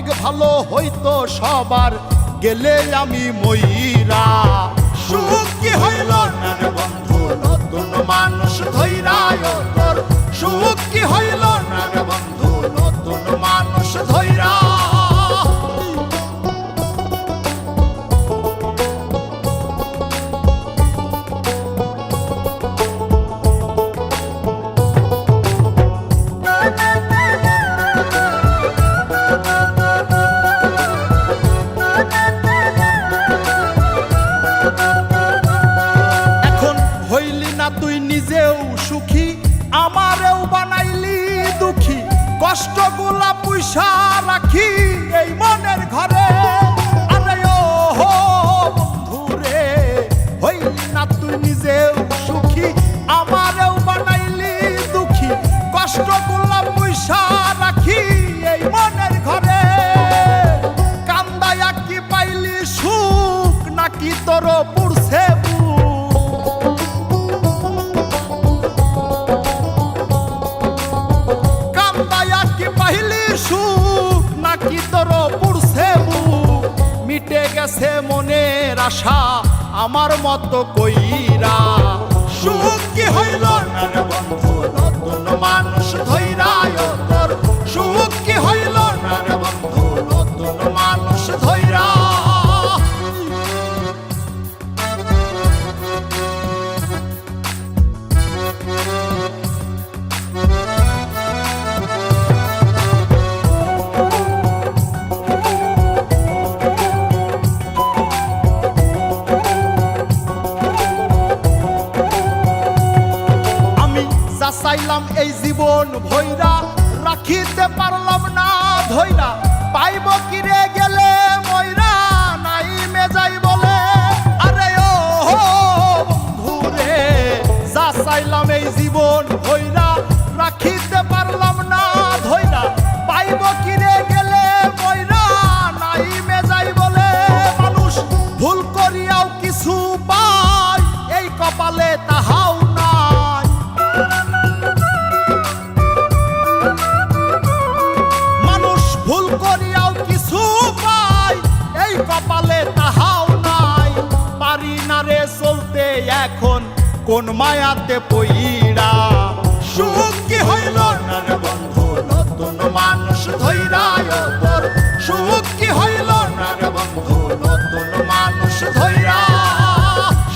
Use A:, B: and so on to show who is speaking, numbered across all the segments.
A: অনেক ভালো হইতো সবার। গেলে আমি ময়রা কষ্টগুলা পয়সা রাখি এই মনের ঘরে। আরে ও বন্ধুরে, হইলি না তুই নিজেও সুখী। আমারেও গেছে মনের আশা, আমার মতো কইরা। সুখ কি হইল? না নতুন মানুষ তোর সুখ কি হইল? নতুন মানুষ ধৈরা চাইলাম এই জীবন ভৈরা। রাখিতে পারলাম না ধৈরা। পাইব কিরে গেলে ময়রা। কোন মায়াতে পইরা সুখ কি হইল না বন্ধু, নতুন মানুষ তোর সুখ কি হইল না বন্ধু, নতুন মানুষ ধৈরা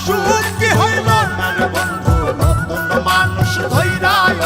A: সুখ কি হইল না বন্ধু ধৈরা